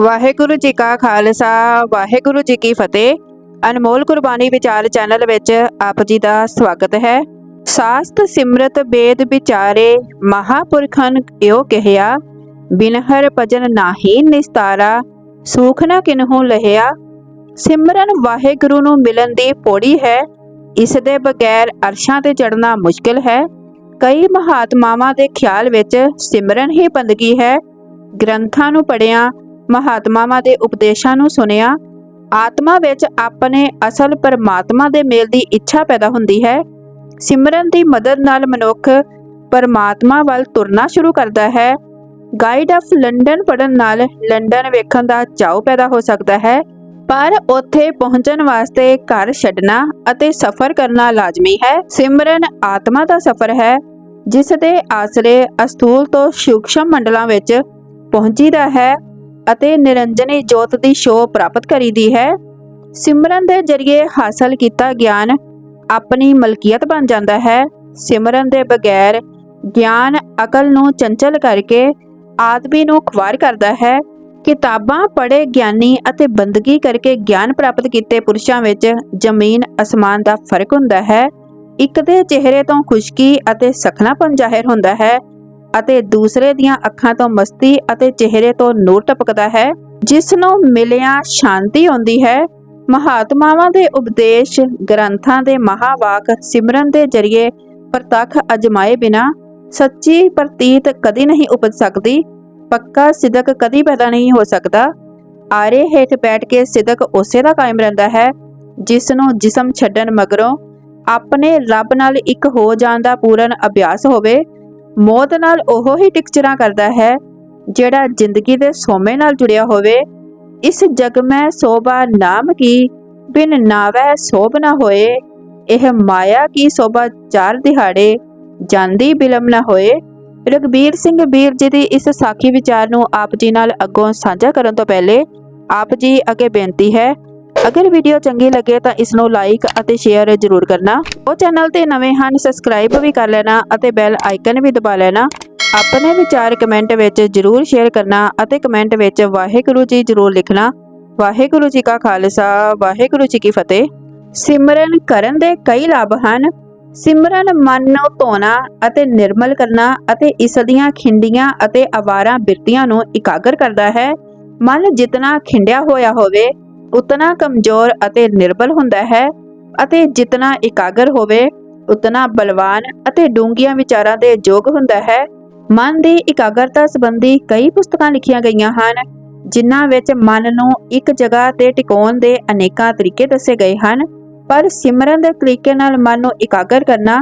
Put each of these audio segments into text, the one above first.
ਵਾਹਿਗੁਰੂ ਜੀ ਕਾ ਖਾਲਸਾ, ਵਾਹਿਗੁਰੂ ਜੀ ਕੀ ਫਤਿਹ। ਅਨਮੋਲ ਕੁਰਬਾਨੀ ਵਿਚਾਰ ਚੈਨਲ ਵਿੱਚ ਆਪ ਜੀ ਦਾ ਸਵਾਗਤ ਹੈ। ਸਾਸਤ ਸਿਮਰਤ ਬੇਦ ਵਿਚਾਰੇ ਮਹਾਪੁਰਖਨ ਇਹੋ ਕਹਿਆ? ਬਿਨ ਹਰ ਭਜਨ ਨਾਹੀ ਨਿਸਤਾਰਾ ਸੂਖ ਨਾ ਕਿਨਹੂ ਲਹਿਆ? ਸਿਮਰਨ ਵਾਹਿਗੁਰੂ ਨੂੰ ਮਿਲਣ ਦੀ ਪੌੜੀ ਹੈ। ਇਸ ਦੇ ਬਗੈਰ ਅਰਸ਼ਾਂ ਤੇ ਚੜਨਾ ਮੁਸ਼ਕਿਲ ਹੈ। ਕਈ ਮਹਾਤਮਾਵਾਂ ਦੇ ਖਿਆਲ ਵਿੱਚ ਸਿਮਰਨ ਹੀ ਬੰਦਗੀ ਹੈ। ਗ੍ਰੰਥਾਂ ਨੂੰ ਪੜ੍ਹਿਆ ਮਹਾਤਮਾਵਾਂ ਦੇ ਉਪਦੇਸ਼ਾਂ ਨੂੰ ਸੁਣਿਆ, ਆਤਮਾ ਵਿੱਚ ਆਪਣੇ ਅਸਲ ਪਰਮਾਤਮਾ ਦੇ ਮੇਲ ਦੀ ਇੱਛਾ ਪੈਦਾ ਹੁੰਦੀ ਹੈ। ਸਿਮਰਨ ਦੀ ਮਦਦ ਨਾਲ ਮਨੁੱਖ ਪਰਮਾਤਮਾ ਵੱਲ ਤੁਰਨਾ ਸ਼ੁਰੂ ਕਰਦਾ ਹੈ। ਗਾਈਡ ਆਫ ਲੰਡਨ ਪੜਨ ਨਾਲ ਲੰਡਨ ਵੇਖਣ ਦਾ ਚਾਅ ਪੈਦਾ ਹੋ ਸਕਦਾ ਹੈ। ਪਰ ਉੱਥੇ ਪਹੁੰਚਣ ਵਾਸਤੇ ਘਰ ਛੱਡਣਾ ਅਤੇ ਸਫ਼ਰ ਕਰਨਾ ਲਾਜ਼ਮੀ ਹੈ। ਸਿਮਰਨ ਆਤਮਾ ਦਾ ਸਫ਼ਰ ਹੈ ਜਿਸ ਦੇ ਆਸਰੇ ਅਸਥੂਲ ਤੋਂ ਸੂਖਸ਼ਮ ਮੰਡਲਾਂ ਵਿੱਚ ਪਹੁੰਚੀਦਾ ਹੈ। ਅਤੇ ਨਿਰੰਜਨੀ ਜੋਤ ਦੀ ਸ਼ੋਅ ਪ੍ਰਾਪਤ ਕਰੀਦੀ ਹੈ। ਸਿਮਰਨ ਦੇ ਜ਼ਰੀਏ ਹਾਸਲ ਕੀਤਾ ਗਿਆਨ ਆਪਣੀ ਮਲਕੀਅਤ ਬਣ ਜਾਂਦਾ ਹੈ। ਸਿਮਰਨ ਦੇ ਬਗੈਰ ਗਿਆਨ ਅਕਲ ਨੂੰ ਚੰਚਲ ਕਰਕੇ ਆਦਮੀ ਨੂੰ ਖੁਆਰ ਕਰਦਾ ਹੈ। ਕਿਤਾਬਾਂ ਪੜ੍ਹੇ ਗਿਆਨੀ ਅਤੇ ਬੰਦਗੀ ਕਰਕੇ ਗਿਆਨ ਪ੍ਰਾਪਤ ਕੀਤੇ ਪੁਰਸ਼ਾਂ ਵਿੱਚ ਜ਼ਮੀਨ ਅਸਮਾਨ ਦਾ ਫ਼ਰਕ ਹੁੰਦਾ ਹੈ। ਇੱਕ ਦੇ ਚਿਹਰੇ ਤੋਂ ਖੁਸ਼ਕੀ ਅਤੇ ਸਖਣਾਪਨ ਜ਼ਾਹਿਰ ਹੁੰਦਾ ਹੈ। ਅਤੇ ਦੂਸਰੇ ਦੀਆਂ ਅੱਖਾਂ ਤੋਂ ਮਸਤੀ ਅਤੇ ਚਿਹਰੇ ਤੋਂ ਨੂਰ ਟਪਕਦਾ ਹੈ, ਜਿਸ ਨੂੰ ਮਿਲਿਆ ਸ਼ਾਂਤੀ ਆਉਂਦੀ ਹੈ। ਮਹਾਤਮਾਵਾਂ ਦੇ ਉਪਦੇਸ਼ ਗ੍ਰੰਥਾਂ ਦੇ ਮਹਾਵਾਕ ਸਿਮਰਨ ਦੇ ਜ਼ਰੀਏ ਪ੍ਰਤੱਖ ਅਜਮਾਏ ਬਿਨਾ ਸੱਚੀ ਪ੍ਰਤੀਤ ਕਦੀ ਨਹੀਂ ਉਪਜ ਸਕਦੀ, ਪੱਕਾ ਸਿਦਕ ਕਦੀ ਪੈਦਾ ਨਹੀਂ ਹੋ ਸਕਦਾ। ਆਰੇ ਹੇਠ ਬੈਠ ਕੇ ਸਿਦਕ ਉਸੇ ਦਾ ਕਾਇਮ ਰਹਿੰਦਾ ਹੈ, ਜਿਸ ਨੂੰ ਜਿਸਮ ਛੱਡਣ ਮਗਰੋਂ ਆਪਣੇ ਰੱਬ ਨਾਲ ਇੱਕ ਹੋ ਜਾਣ ਦਾ ਪੂਰਨ ਅਭਿਆਸ ਹੋਵੇ। ਮੌਤ ਨਾਲ ਉਹ ਹੀ ਟਿਕਚਰਾਂ ਕਰਦਾ ਹੈ, ਜਿਹੜਾ ਜ਼ਿੰਦਗੀ ਦੇ ਸੋਮੇ ਨਾਲ ਜੁੜਿਆ ਹੋਵੇ। ਇਸ ਜਗ ਮੈਂ ਸੋਭਾ ਨਾਮ ਕੀ, ਬਿਨ ਨਾਵੈ ਸੋਭ ਨਾ ਹੋਏ। ਇਹ ਮਾਇਆ ਕੀ ਸੋਭਾ ਚਾਰ ਦਿਹਾੜੇ, ਜਾਂਦੀ ਬਿਲਮ ਨਾ ਹੋਏ। ਰਗਬੀਰ ਸਿੰਘ ਵੀਰ ਜੀ ਦੀ ਇਸ ਸਾਖੀ ਵਿਚਾਰ ਨੂੰ ਆਪ ਜੀ ਨਾਲ ਅੱਗੋਂ ਸਾਂਝਾ ਕਰਨ ਤੋਂ ਪਹਿਲੇ ਆਪ ਜੀ ਅੱਗੇ ਬੇਨਤੀ ਹੈ ਅਗਰ ਵੀਡੀਓ ਚੰਗੀ ਲੱਗੇ ਤਾਂ ਇਸ ਨੂੰ ਲਾਈਕ ਅਤੇ ਸ਼ੇਅਰ ਜ਼ਰੂਰ ਕਰਨਾ। ਉਹ ਚੈਨਲ ਤੇ ਨਵੇਂ ਹਨ ਸਬਸਕ੍ਰਾਈਬ ਵੀ ਕਰ ਲੈਣਾ ਅਤੇ ਬੈਲ ਆਈਕਨ ਵੀ ਦਬਾ ਲੈਣਾ। ਆਪਣੇ ਵਿਚਾਰ ਕਮੈਂਟ ਵਿੱਚ ਜ਼ਰੂਰ ਸ਼ੇਅਰ ਕਰਨਾ ਅਤੇ ਕਮੈਂਟ ਵਿੱਚ ਵਾਹਿਗੁਰੂ ਜੀ ਜ਼ਰੂਰ ਲਿਖਣਾ। ਵਾਹਿਗੁਰੂ ਜੀ ਕਾ ਖਾਲਸਾ, ਵਾਹਿਗੁਰੂ ਜੀ ਕੀ ਫਤਿਹ। ਸਿਮਰਨ ਕਰਨ ਦੇ ਕਈ ਲਾਭ ਹਨ। ਸਿਮਰਨ ਮਨ ਨੂੰ ਧੋਣਾ ਅਤੇ ਨਿਰਮਲ ਕਰਨਾ ਅਤੇ ਇਸ ਦੀਆਂ ਖਿੰਡੀਆਂ ਅਤੇ ਆਵਾਰਾਂ ਬਿਰਤੀਆਂ ਨੂੰ ਇਕਾਗਰ ਕਰਦਾ ਹੈ। ਮਨ ਜਿਤਨਾ ਖਿੰਡਿਆ ਹੋਇਆ ਹੋਵੇ ਉਤਨਾ ਕਮਜ਼ੋਰ ਅਤੇ ਨਿਰਬਲ ਹੁੰਦਾ ਹੈ ਅਤੇ ਜਿਤਨਾ ਇਕਾਗਰ ਹੋਵੇ, ਉਤਨਾ ਬਲਵਾਨ ਅਤੇ ਡੂੰਘੀਆਂ ਵਿਚਾਰਾਂ ਦੇ ਯੋਗ ਹੁੰਦਾ ਹੈ। ਮਨ ਦੀ ਇਕਾਗਰਤਾ ਸੰਬੰਧੀ ਕਈ ਪੁਸਤਕਾਂ ਲਿਖੀਆਂ ਗਈਆਂ ਹਨ, ਜਿਨ੍ਹਾਂ ਵਿੱਚ ਮਨ ਨੂੰ ਇੱਕ ਜਗ੍ਹਾ ਤੇ ਟਿਕਾਉਣ ਦੇ ਅਨੇਕਾਂ ਤਰੀਕੇ ਦੱਸੇ ਗਏ ਹਨ। ਪਰ ਸਿਮਰਨ ਦੇ ਤਰੀਕੇ ਨਾਲ ਮਨ ਨੂੰ ਇਕਾਗਰ ਕਰਨਾ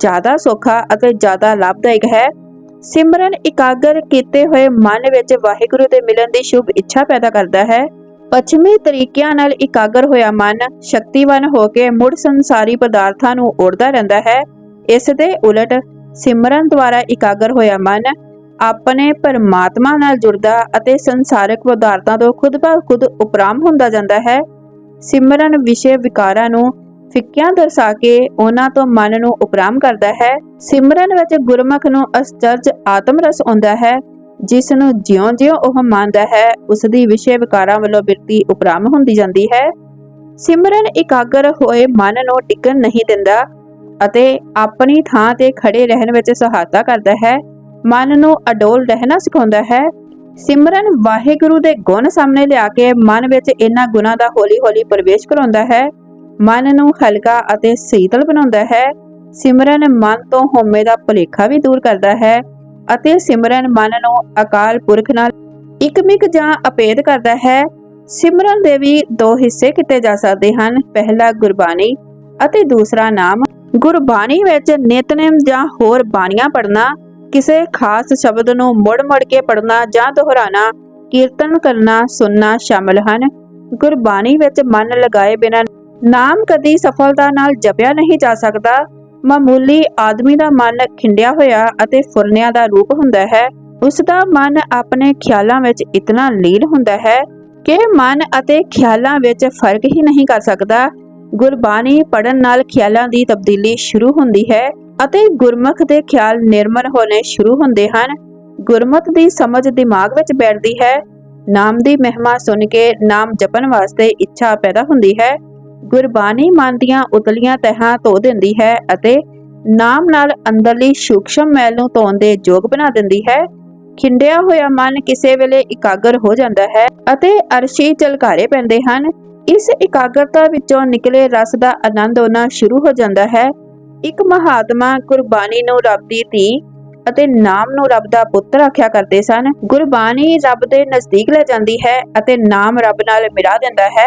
ਜ਼ਿਆਦਾ ਸੌਖਾ ਅਤੇ ਜ਼ਿਆਦਾ ਲਾਭਦਾਇਕ ਹੈ। ਸਿਮਰਨ ਇਕਾਗਰ ਕੀਤੇ ਹੋਏ ਮਨ ਵਿੱਚ ਵਾਹਿਗੁਰੂ ਦੇ ਮਿਲਣ ਦੀ ਸ਼ੁਭ ਇੱਛਾ ਪੈਦਾ ਕਰਦਾ ਹੈ। ਪੱਛਮੀ ਤਰੀਕਿਆਂ ਨਾਲ ਇਕਾਗਰ ਹੋਇਆ ਮਨ ਸ਼ਕਤੀਵਾਨ ਹੋ ਕੇ ਮੁੜ ਸੰਸਾਰੀ ਪਦਾਰਥਾਂ ਨੂੰ ਓੜਦਾ ਰਹਿੰਦਾ ਹੈ। ਇਸ ਦੇ ਉਲਟ ਸਿਮਰਨ ਦੁਆਰਾ ਇਕਾਗਰ ਹੋਇਆ ਮਨ ਆਪਣੇ ਪਰਮਾਤਮਾ ਨਾਲ ਜੁੜਦਾ ਅਤੇ ਸੰਸਾਰਕ ਪਦਾਰਥਾਂ ਤੋਂ ਖੁਦ ਬਾ ਖੁਦ ਉਪਰਾਮ ਹੁੰਦਾ ਜਾਂਦਾ ਹੈ। ਸਿਮਰਨ ਵਿਸ਼ੇ ਵਿਕਾਰਾਂ ਨੂੰ ਫਿੱਕਿਆਂ ਦਰਸਾ ਕੇ ਉਹਨਾਂ ਤੋਂ ਮਨ ਨੂੰ ਉਪਰਾਮ ਕਰਦਾ ਹੈ। ਸਿਮਰਨ ਵਿੱਚ ਗੁਰਮੁਖ ਨੂੰ ਅਸਚਰਜ ਆਤਮ ਰਸ ਆਉਂਦਾ ਹੈ। ਜਿਸ ਨੂੰ ਜਿਉਂ-ਜਿਉਂ ਉਹ ਮੰਨਦਾ ਹੈ ਉਸ ਦੀ ਵਿਸ਼ੇ ਵਿਕਾਰਾਂ ਵੱਲੋਂ ਬਿਰਤੀ ਉਪਰਾਮ ਹੁੰਦੀ ਜਾਂਦੀ ਹੈ। ਸਿਮਰਨ ਇਕਾਗਰ ਹੋਏ ਮਨ ਨੂੰ ਟਿਕਣ ਨਹੀਂ ਦਿੰਦਾ ਅਤੇ ਆਪਣੀ ਥਾਂ ਤੇ ਖੜੇ ਰਹਿਣ ਵਿੱਚ ਸਹਾਇਤਾ ਕਰਦਾ ਹੈ। ਮਨ ਨੂੰ ਅਡੋਲ ਰਹਿਣਾ ਸਿਖਾਉਂਦਾ ਹੈ। ਸਿਮਰਨ ਵਾਹਿਗੁਰੂ ਦੇ ਗੁਣ ਸਾਹਮਣੇ ਲਿਆ ਕੇ ਮਨ ਵਿੱਚ ਇਹਨਾਂ ਗੁਣਾਂ ਦਾ ਹੌਲੀ-ਹੌਲੀ ਪ੍ਰਵੇਸ਼ ਕਰਾਉਂਦਾ ਹੈ। ਮਨ ਨੂੰ ਹਲਕਾ ਅਤੇ ਸੀਤਲ ਬਣਾਉਂਦਾ ਹੈ। ਸਿਮਰਨ ਮਨ ਤੋਂ ਹਉਮੈ ਦਾ ਭੁਲੇਖਾ ਵੀ ਦੂਰ ਕਰਦਾ ਹੈ। ਅਤੇ ਸਿਮਰਨ ਮਨ ਨੂੰ ਅਕਾਲ ਪੁਰਖ ਨਾਲ ਇਕਮਿਕ ਜਾਂ ਅਪੇਧ ਕਰਦਾ ਹੈ। ਸਿਮਰਨ ਦੇ ਵੀ ਦੋ ਹਿੱਸੇ ਕੀਤੇ ਜਾ ਸਕਦੇ ਹਨ। ਪਹਿਲਾ, ਗੁਰਬਾਣੀ ਅਤੇ ਦੂਸਰਾ ਨਾਮ। ਗੁਰਬਾਣੀ ਵਿੱਚ ਨਿਤਨੇਮ ਜਾਂ ਹੋਰ ਬਾਣੀਆਂ ਪੜ੍ਹਨਾ, ਕਿਸੇ ਖਾਸ ਸ਼ਬਦ ਨੂੰ ਮੁੜ-ਮੁੜ ਕੇ ਪੜ੍ਹਨਾ ਜਾਂ ਦੁਹਰਾਣਾ ਕੀਰਤਨ ਕਰਨਾ, ਸੁਣਨਾ ਸ਼ਾਮਲ ਹਨ। ਗੁਰਬਾਣੀ ਵਿੱਚ ਮਨ ਲਗਾਏ ਬਿਨਾਂ ਨਾਮ ਕਦੀ ਸਫਲਤਾ ਨਾਲ ਜਪਿਆ ਨਹੀਂ ਜਾ ਸਕਦਾ। ਮਾਮੂਲੀ ਆਦਮੀ ਦਾ ਮਨ ਖਿੰਡਿਆ ਹੋਇਆ ਅਤੇ ਫੁਰਨਿਆਂ ਦਾ ਰੂਪ ਹੁੰਦਾ ਹੈ। ਉਸ ਦਾ ਮਨ ਆਪਣੇ ਖਿਆਲਾਂ ਵਿੱਚ ਇਤਨਾ ਲੀਨ ਹੁੰਦਾ ਹੈ ਕਿ ਮਨ ਅਤੇ ਖਿਆਲਾਂ ਵਿੱਚ ਫ਼ਰਕ ਹੀ ਨਹੀਂ ਕਰ ਸਕਦਾ। ਗੁਰਬਾਣੀ ਪੜਨ ਨਾਲ ਖਿਆਲਾਂ ਦੀ ਤਬਦੀਲੀ ਸ਼ੁਰੂ ਹੁੰਦੀ ਹੈ ਅਤੇ ਗੁਰਮੁਖ ਦੇ ਖਿਆਲ ਨਿਰਮਲ ਹੋਣੇ ਸ਼ੁਰੂ ਹੁੰਦੇ ਹਨ। ਗੁਰਮਤ ਦੀ ਸਮਝ ਦਿਮਾਗ ਵਿੱਚ ਬੈਠਦੀ ਹੈ। ਨਾਮ ਦੀ ਮਹਿਮਾ ਸੁਣ ਕੇ ਨਾਮ ਜਪਣ ਵਾਸਤੇ ਇੱਛਾ ਪੈਦਾ ਹੁੰਦੀ ਹੈ। ਗੁਰਬਾਣੀ ਮਨ ਦੀਆਂ ਉਤਲੀਆਂ ਤਹਾਂ ਧੋ ਦਿੰਦੀ ਹੈ ਅਤੇ ਨਾਮ ਨਾਲ ਅੰਦਰਲੀ ਸੂਖਸ਼ਮ ਮੈਲ ਨੂੰ ਧੋਣ ਦੇ ਯੋਗ ਬਣਾ ਦਿੰਦੀ ਹੈ। ਖਿੰਡਿਆ ਹੋਇਆ ਮਨ ਕਿਸੇ ਵੇਲੇ ਇਕਾਗਰ ਹੋ ਜਾਂਦਾ ਹੈ ਅਤੇ ਅਰਸ਼ੀ ਝਲਕਾਰੇ ਪੈਂਦੇ ਹਨ। ਇਸ ਇਕਾਗਰਤਾ ਵਿੱਚੋਂ ਨਿਕਲੇ ਰਸ ਦਾ ਆਨੰਦ ਆਉਣਾ ਸ਼ੁਰੂ ਹੋ ਜਾਂਦਾ ਹੈ। ਇੱਕ ਮਹਾਤਮਾ ਗੁਰਬਾਣੀ ਨੂੰ ਰੱਬ ਦੀ ਧੀ ਅਤੇ ਨਾਮ ਨੂੰ ਰੱਬ ਦਾ ਪੁੱਤਰ ਆਖਿਆ ਕਰਦੇ ਸਨ। ਗੁਰਬਾਣੀ ਰੱਬ ਦੇ ਨਜ਼ਦੀਕ ਲੈ ਜਾਂਦੀ ਹੈ ਅਤੇ ਨਾਮ ਰੱਬ ਨਾਲ ਮਿਲਾ ਦਿੰਦਾ ਹੈ।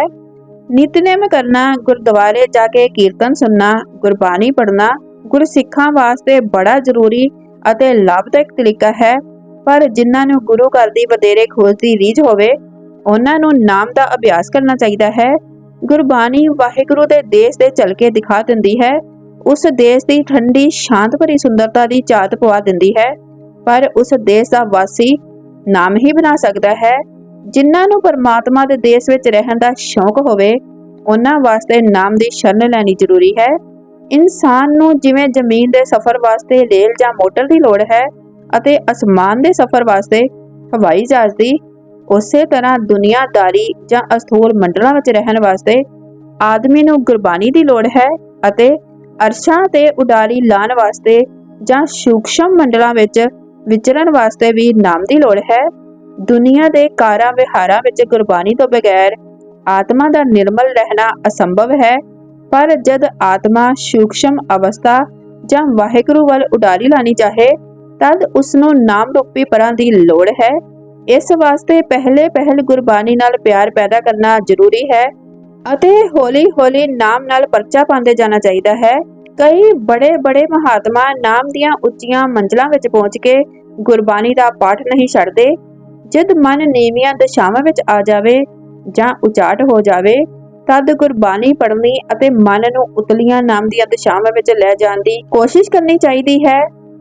ਨਿਤਨੇਮ ਕਰਨਾ, ਗੁਰਦੁਆਰੇ ਜਾ ਕੇ ਕੀਰਤਨ ਸੁਣਨਾ, ਗੁਰਬਾਣੀ ਪੜ੍ਹਨਾ ਗੁਰਸਿੱਖਾਂ ਵਾਸਤੇ ਬੜਾ ਜ਼ਰੂਰੀ ਅਤੇ ਲਾਭਦਾਇਕ ਤਰੀਕਾ ਹੈ। ਪਰ ਜਿਨ੍ਹਾਂ ਨੂੰ ਗੁਰੂ ਘਰ ਦੀ ਵਧੇਰੇ ਖੋਜ ਦੀ ਰੀਝ ਹੋਵੇ, ਉਹਨਾਂ ਨੂੰ ਨਾਮ ਦਾ ਅਭਿਆਸ ਕਰਨਾ ਚਾਹੀਦਾ ਹੈ। ਗੁਰਬਾਣੀ ਵਾਹਿਗੁਰੂ ਦੇ ਦੇਸ਼ ਦੇ ਝਲਕੇ ਦਿਖਾ ਦਿੰਦੀ ਹੈ। ਉਸ ਦੇਸ਼ ਦੀ ਠੰਡੀ, ਸ਼ਾਂਤ ਭਰੀ ਸੁੰਦਰਤਾ ਦੀ ਝਾਤ ਪਵਾ ਦਿੰਦੀ ਹੈ। ਪਰ ਉਸ ਦੇਸ਼ ਦਾ ਵਾਸੀ ਨਾਮ ਹੀ ਬਣਾ ਸਕਦਾ ਹੈ। ਜਿਨ੍ਹਾਂ ਨੂੰ ਪਰਮਾਤਮਾ ਦੇ ਦੇਸ਼ ਵਿੱਚ ਰਹਿਣ ਦਾ ਸ਼ੌਂਕ ਹੋਵੇ, ਉਹਨਾਂ ਵਾਸਤੇ ਨਾਮ ਦੀ ਸ਼ਰਨ ਲੈਣੀ ਜ਼ਰੂਰੀ ਹੈ। ਇਨਸਾਨ ਨੂੰ ਜਿਵੇਂ ਜ਼ਮੀਨ ਦੇ ਸਫ਼ਰ ਵਾਸਤੇ ਰੇਲ ਜਾਂ ਮੋਟਰ ਦੀ ਲੋੜ ਹੈ ਅਤੇ ਅਸਮਾਨ ਦੇ ਸਫ਼ਰ ਵਾਸਤੇ ਹਵਾਈ ਜਹਾਜ਼ ਦੀ, ਉਸੇ ਤਰ੍ਹਾਂ ਦੁਨੀਆਦਾਰੀ ਜਾਂ ਅਸਥੂਲ ਮੰਡਲਾਂ ਵਿੱਚ ਰਹਿਣ ਵਾਸਤੇ ਆਦਮੀ ਨੂੰ ਗੁਰਬਾਣੀ ਦੀ ਲੋੜ ਹੈ ਅਤੇ ਅਰਸ਼ਾਂ ਤੇ ਉਡਾਰੀ ਲਾਣ ਵਾਸਤੇ ਜਾਂ ਸੂਖਸ਼ਮ ਮੰਡਲਾਂ ਵਿੱਚ ਵਿਚਰਨ ਵਾਸਤੇ ਵੀ ਨਾਮ ਦੀ ਲੋੜ ਹੈ। ਦੁਨੀਆ ਦੇ ਕਾਰਾਂ ਵਿਹਾਰਾਂ ਵਿੱਚ ਗੁਰਬਾਣੀ ਤੋਂ ਬਗੈਰ ਆਤਮਾ ਦਾ ਨਿਰਮਲ ਰਹਿਣਾ ਅਸੰਭਵ ਹੈ। ਪਰ ਜਦ ਆਤਮਾ ਸੂਖਸ਼ਮ ਅਵਸਥਾ ਜਾਂ ਵਾਹਿਗੁਰੂ ਵੱਲ ਉਡਾਰੀ ਲਾਣੀ ਚਾਹੇ, ਤਦ ਉਸ ਨੂੰ ਨਾਮ ਰੂਪੀ ਪਰਾਂ ਦੀ ਲੋੜ ਹੈ। ਇਸ ਵਾਸਤੇ ਪਹਿਲੇ ਪਹਿਲ ਗੁਰਬਾਣੀ ਨਾਲ ਪਿਆਰ ਪੈਦਾ ਕਰਨਾ ਜ਼ਰੂਰੀ ਹੈ ਅਤੇ ਹੌਲੀ-ਹੌਲੀ ਨਾਮ ਨਾਲ ਪਰਚਾ ਪਾਉਂਦੇ ਜਾਣਾ ਚਾਹੀਦਾ ਹੈ। ਕਈ ਬੜੇ-ਬੜੇ ਮਹਾਤਮਾ ਨਾਮ ਦੀਆਂ ਉੱਚੀਆਂ ਮੰਜ਼ਲਾਂ ਵਿੱਚ ਪਹੁੰਚ ਕੇ ਗੁਰਬਾਣੀ ਦਾ ਪਾਠ ਨਹੀਂ ਛੱਡਦੇ। ਜਦ ਮਨ ਨੀਵੀਆਂ ਦਸ਼ਾਵਾਂ ਵਿੱਚ ਆ ਜਾਵੇ ਜਾਂ ਉਚਾਟ ਹੋ ਜਾਵੇ, ਤਦ ਗੁਰਬਾਣੀ ਪੜ੍ਹਨੀ ਅਤੇ ਮਨ ਨੂੰ ਉਤਲੀਆਂ ਨਾਮ ਦੀਆਂ ਦਿਸ਼ਾਵਾਂ ਵਿੱਚ ਲੈ ਜਾਣ ਦੀ ਕੋਸ਼ਿਸ਼ ਕਰਨੀ ਚਾਹੀਦੀ ਹੈ।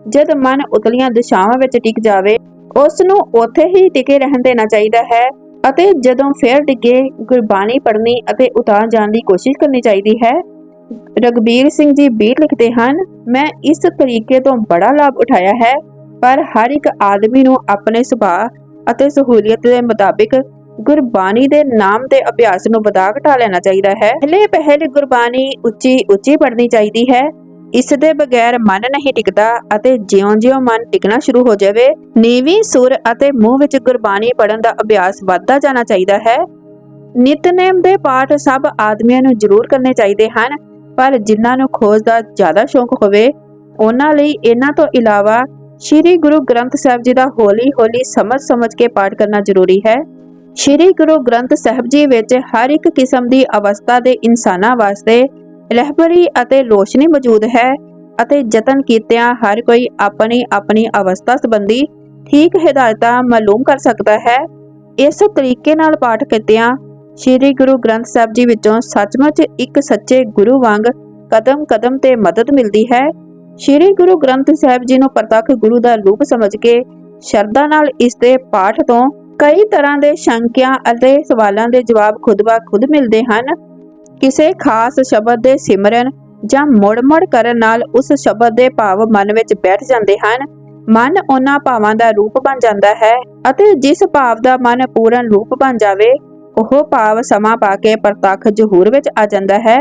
ਜਦ ਮਨ ਉਤਲੀਆਂ ਦਿਸ਼ਾਵਾਂ ਵਿੱਚ ਟਿਕ ਜਾਵੇ ਉਸ ਨੂੰ ਉੱਥੇ ਹੀ ਟਿਕੇ ਰਹਿਣ ਦੇਣਾ ਚਾਹੀਦਾ ਹੈ ਅਤੇ ਜਦੋਂ ਫੇਰ ਡਿੱਗੇ ਗੁਰਬਾਣੀ ਪੜ੍ਹਨੀ ਅਤੇ ਉਤਾਰ ਜਾਣ ਦੀ ਕੋਸ਼ਿਸ਼ ਕਰਨੀ ਚਾਹੀਦੀ ਹੈ। ਰਗਬੀਰ ਸਿੰਘ ਜੀ ਬੀਰ ਲਿਖਦੇ ਹਨ, ਮੈਂ ਇਸ ਤਰੀਕੇ ਤੋਂ ਬੜਾ ਲਾਭ ਉਠਾਇਆ ਹੈ, ਪਰ ਹਰ ਇੱਕ ਆਦਮੀ ਨੂੰ ਆਪਣੇ ਸੁਭਾਅ ਅਤੇ ਸਹੂਲੀਅਤ ਦੇ ਮੁਤਾਬਿਕ ਗੁਰਬਾਣੀ ਦੇ ਨਾਮ ਦੇ ਅਭਿਆਸ ਨੂੰ ਵਧਾ ਘਟਾ ਲੈਣਾ ਚਾਹੀਦਾ ਹੈ। ਪਹਿਲੇ ਪਹਿਲ ਗੁਰਬਾਣੀ ਉੱਚੀ ਉੱਚੀ ਪੜ੍ਹਨੀ ਚਾਹੀਦੀ ਹੈ। ਇਸ ਦੇ ਬਗੈਰ ਮਨ ਨਹੀਂ ਟਿਕਦਾ ਅਤੇ ਜਿਉਂ-ਜਿਉਂ ਮਨ ਟਿਕਣਾ ਸ਼ੁਰੂ ਹੋ ਜਾਵੇ, ਨੀਵੀਂ ਸੁਰ ਅਤੇ ਮੂੰਹ ਵਿੱਚ ਗੁਰਬਾਣੀ ਪੜਨ ਦਾ ਅਭਿਆਸ ਵੱਧਦਾ ਜਾਣਾ ਚਾਹੀਦਾ ਹੈ। ਨਿਤਨੇਮ ਦੇ ਪਾਠ ਸਭ ਆਦਮੀਆਂ ਨੂੰ ਜ਼ਰੂਰ ਕਰਨੇ ਚਾਹੀਦੇ ਹਨ, ਪਰ ਜਿਨ੍ਹਾਂ ਨੂੰ ਖੋਜ ਦਾ ਜ਼ਿਆਦਾ ਸ਼ੌਂਕ ਹੋਵੇ, ਉਹਨਾਂ ਲਈ ਇਹਨਾਂ ਤੋਂ ਇਲਾਵਾ ਸ੍ਰੀ ਗੁਰੂ ਗ੍ਰੰਥ ਸਾਹਿਬ ਜੀ ਦਾ ਹੌਲੀ-ਹੌਲੀ ਸਮਝ-ਸਮਝ ਕੇ ਪਾਠ ਕਰਨਾ ਜ਼ਰੂਰੀ ਹੈ। ਸ੍ਰੀ ਗੁਰੂ ਗ੍ਰੰਥ ਸਾਹਿਬ ਜੀ ਵਿੱਚ ਹਰ ਇੱਕ ਕਿਸਮ ਦੀ ਅਵਸਥਾ ਦੇ ਇਨਸਾਨਾਂ ਵਾਸਤੇ ਰਹਿਬਰੀ ਅਤੇ ਰੋਸ਼ਨੀ ਮੌਜੂਦ ਹੈ ਅਤੇ ਯਤਨ ਕੀਤਿਆਂ ਹਰ ਕੋਈ ਆਪਣੀ ਆਪਣੀ ਅਵਸਥਾ ਸੰਬੰਧੀ ਠੀਕ ਹਦਾਇਤਾਂ ਮਾਲੂਮ ਕਰ ਸਕਦਾ ਹੈ। ਇਸ ਤਰੀਕੇ ਨਾਲ ਪਾਠ ਕੀਤਿਆਂ ਸ੍ਰੀ ਗੁਰੂ ਗ੍ਰੰਥ ਸਾਹਿਬ ਜੀ ਵਿੱਚੋਂ ਸੱਚਮੁੱਚ ਇੱਕ ਸੱਚੇ ਗੁਰੂ ਵਾਂਗ ਕਦਮ ਕਦਮ ਤੇ ਮਦਦ ਮਿਲਦੀ ਹੈ। ਸ੍ਰੀ ਗੁਰੂ ਗ੍ਰੰਥ ਸਾਹਿਬ ਜੀ ਨੂੰ ਪ੍ਰਤੱਖ ਗੁਰੂ ਦਾ ਰੂਪ ਸਮਝ ਕੇ ਸ਼ਰਧਾ ਨਾਲ ਇਸ ਦੇ ਪਾਠ ਤੋਂ ਕਈ ਤਰ੍ਹਾਂ ਦੇ ਸ਼ੰਕਿਆਂ ਅਤੇ ਸਵਾਲਾਂ ਦੇ ਜਵਾਬ ਖੁਦ ਬਾ ਖੁਦ ਮਿਲਦੇ ਹਨ। ਕਿਸੇ ਖਾਸ ਸ਼ਬਦ ਦੇ ਸਿਮਰਨ ਜਾਂ ਮੁੜ-ਮੁੜ ਕਰਨ ਨਾਲ ਉਸ ਸ਼ਬਦ ਦੇ ਭਾਵ ਮਨ ਵਿੱਚ ਬੈਠ ਜਾਂਦੇ ਹਨ। ਮਨ ਉਹਨਾਂ ਭਾਵਾਂ ਦਾ ਰੂਪ ਬਣ ਜਾਂਦਾ ਹੈ ਅਤੇ ਜਿਸ ਭਾਵ ਦਾ ਮਨ ਪੂਰਨ ਰੂਪ ਬਣ ਜਾਵੇ, ਉਹ ਭਾਵ ਸਮਾਂ ਪਾ ਕੇ ਪ੍ਰਤੱਖ ਜ਼ਹੂਰ ਵਿੱਚ ਆ ਜਾਂਦਾ ਹੈ।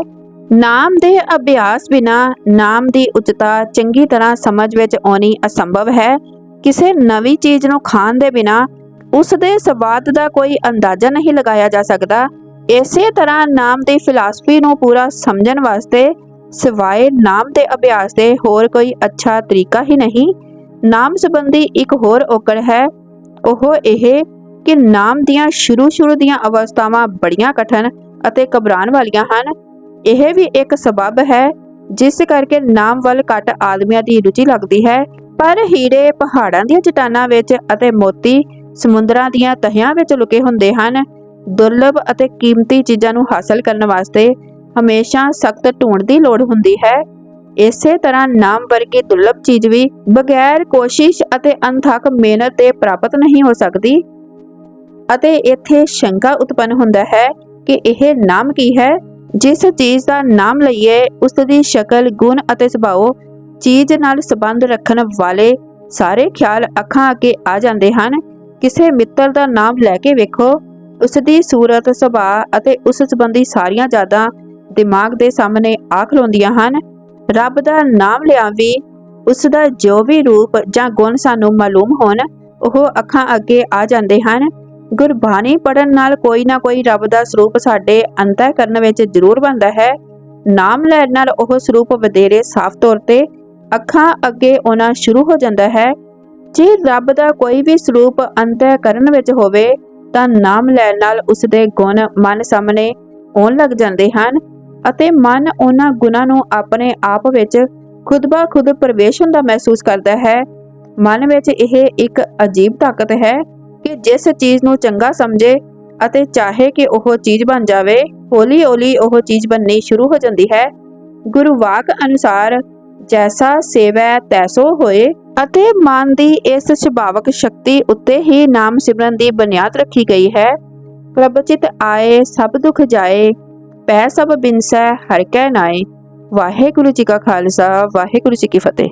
ਨਾਮ ਦੇ ਅਭਿਆਸ ਬਿਨਾ ਨਾਮ ਦੀ ਉਚਤਾ ਚੰਗੀ ਤਰ੍ਹਾਂ ਸਮਝ ਵਿੱਚ ਆਉਣੀ ਅਸੰਭਵ ਹੈ। ਕਿਸੇ ਨਵੀਂ ਚੀਜ਼ ਨੂੰ ਖਾਣ ਦੇ ਬਿਨਾ ਉਸ ਦੇ ਸਵਾਦ ਦਾ ਕੋਈ ਅੰਦਾਜ਼ਾ ਨਹੀਂ ਲਗਾਇਆ ਜਾ ਸਕਦਾ। ਇਸੇ ਤਰ੍ਹਾਂ ਨਾਮ ਦੀ ਫਿਲਾਸਫੀ ਨੂੰ ਪੂਰਾ ਸਮਝਣ ਵਾਸਤੇ ਸਿਵਾਏ ਨਾਮ ਦੇ ਅਭਿਆਸ ਦੇ ਹੋਰ ਕੋਈ ਅੱਛਾ ਤਰੀਕਾ ਹੀ ਨਹੀਂ। ਨਾਮ ਸੰਬੰਧੀ ਇੱਕ ਹੋਰ ਔਕੜ ਹੈ। ਉਹ ਇਹ ਕਿ ਨਾਮ ਦੀਆਂ ਸ਼ੁਰੂ-ਸ਼ੁਰੂ ਦੀਆਂ ਅਵਸਥਾਵਾਂ ਬੜੀਆਂ ਕਠਨ ਅਤੇ ਘਬਰਾਉਣ ਵਾਲੀਆਂ ਹਨ। ਇਹ ਵੀ ਇੱਕ ਸਬਬ ਹੈ, ਜਿਸ ਕਰਕੇ ਨਾਮ ਵੱਲ ਘੱਟ ਆਦਮੀਆਂ ਦੀ ਰੁਚੀ ਲੱਗਦੀ ਹੈ। ਪਰ ਹੀਰੇ ਪਹਾੜਾਂ ਦੀਆਂ ਚਟਾਨਾਂ ਵਿੱਚ ਅਤੇ ਮੋਤੀ ਸਮੁੰਦਰਾਂ ਦੀਆਂ ਤਹਿਆਂ ਵਿੱਚ ਲੁਕੇ ਹੁੰਦੇ ਹਨ। ਦੁਰਲਭ ਅਤੇ ਕੀਮਤੀ ਚੀਜ਼ਾਂ ਨੂੰ ਹਾਸਲ ਕਰਨ ਵਾਸਤੇ ਹਮੇਸ਼ਾ ਸਖਤ ਢੂੰਡ ਦੀ ਲੋੜ ਹੁੰਦੀ ਹੈ। ਇਸੇ ਤਰ੍ਹਾਂ ਨਾਮ ਵਰਗੀ ਦੁਰਲਭ ਚੀਜ਼ ਵੀ ਬਗੈਰ ਕੋਸ਼ਿਸ਼ ਅਤੇ ਅਣਥੱਕ ਮਿਹਨਤ ਦੇ ਪ੍ਰਾਪਤ ਨਹੀਂ ਹੋ ਸਕਦੀ। ਅਤੇ ਇੱਥੇ ਸ਼ੰਕਾ ਉਤਪੰਨ ਹੁੰਦਾ ਹੈ ਕਿ ਇਹ ਨਾਮ ਕੀ ਹੈ? ਜਿਸ ਚੀਜ਼ ਦਾ ਨਾਮ ਲਈਏ, ਉਸ ਦੀ ਸ਼ਕਲ, ਗੁਣ ਅਤੇ ਸੁਭਾਅ ਚੀਜ਼ ਨਾਲ ਸੰਬੰਧ ਰੱਖਣ ਵਾਲੇ ਸਾਰੇ ਖਿਆਲ ਅੱਖਾਂ ਅੱਗੇ ਆ ਜਾਂਦੇ ਹਨ। ਕਿਸੇ ਮਿੱਤਰ ਦਾ ਨਾਮ ਲੈ ਕੇ ਵੇਖੋ। ਉਸ ਦੀ ਸੂਰਤ, ਸੁਭਾਅ ਅਤੇ ਉਸ ਸੰਬੰਧੀ ਸਾਰੀਆਂ ਯਾਦਾਂ ਦਿਮਾਗ ਦੇ ਸਾਹਮਣੇ ਆ ਖਲੋਂਦੀਆਂ ਹਨ। ਰੱਬ ਦਾ ਨਾਮ ਲਿਆ ਵੀ, ਉਸ ਦਾ ਜੋ ਵੀ ਰੂਪ ਜਾਂ ਗੁਣ ਸਾਨੂੰ ਮਾਲੂਮ ਹੋਣ, ਉਹ ਅੱਖਾਂ ਅੱਗੇ ਆ ਜਾਂਦੇ ਹਨ। ਗੁਰਬਾਣੀ ਪੜਨ ਨਾਲ ਕੋਈ ਨਾ ਕੋਈ ਰੱਬ ਦਾ ਸਰੂਪ ਸਾਡੇ ਅੰਤःਕਰਨ ਵਿੱਚ ਜ਼ਰੂਰ ਬਣਦਾ ਹੈ। ਨਾਮ ਲੈਣ ਨਾਲ ਉਹ ਸਰੂਪ ਵਧੇਰੇ ਸਾਫ਼ ਤੌਰ ਤੇ ਅੱਖਾਂ ਅੱਗੇ ਆਉਣਾ ਸ਼ੁਰੂ ਹੋ ਜਾਂਦਾ ਹੈ। ਜੇ ਰੱਬ ਦਾ ਕੋਈ ਵੀ ਸਰੂਪ ਅੰਤःਕਰਨ ਵਿੱਚ ਹੋਵੇ, ਤਾਂ ਨਾਮ ਲੈਣ ਨਾਲ ਉਸ ਦੇ ਗੁਣ ਮਨ ਸਾਹਮਣੇ ਆਉਣ ਲੱਗ ਜਾਂਦੇ ਹਨ ਅਤੇ ਮਨ ਉਹਨਾਂ ਗੁਣਾਂ ਨੂੰ ਆਪਣੇ ਆਪ ਵਿੱਚ ਖੁਦ ਬਾ ਖੁਦ ਪ੍ਰਵੇਸ਼ ਹੁੰਦਾ ਮਹਿਸੂਸ ਕਰਦਾ ਹੈ। ਮਨ ਵਿੱਚ ਇਹ ਇੱਕ ਅਜੀਬ ਤਾਕਤ ਹੈ ਕਿ ਜਿਸ ਚੀਜ਼ ਨੂੰ ਚੰਗਾ ਸਮਝੇ ਅਤੇ ਚਾਹੇ ਕਿ ਉਹ ਚੀਜ਼ ਬਣ ਜਾਵੇ, ਹੌਲੀ-ਹੌਲੀ ਉਹ ਚੀਜ਼ ਬਣਨੀ ਸ਼ੁਰੂ ਹੋ ਜਾਂਦੀ ਹੈ। ਗੁਰੂ ਵਾਕ ਅਨੁਸਾਰ, ਜੈਸਾ ਸੇਵੈ, ਤੈਸੋ ਹੋਏ ਅਤੇ ਮਨ ਦੀ ਇਸ ਸੁਭਾਵਕ ਸ਼ਕਤੀ ਉੱਤੇ ਹੀ ਨਾਮ ਸਿਮਰਨ ਦੀ ਬੁਨਿਆਦ ਰੱਖੀ ਗਈ ਹੈ। ਪ੍ਰਭ ਚਿਤ ਆਏ, ਸਭ ਦੁਖ ਜਾਏ, ਪੈ ਸਭ ਬਿਨਸੈ, ਹਰ ਕੈ ਨਾਏ। ਵਾਹਿਗੁਰੂ ਜੀ ਕਾ ਖਾਲਸਾ, ਵਾਹਿਗੁਰੂ ਜੀ ਕੀ ਫਤਿਹ।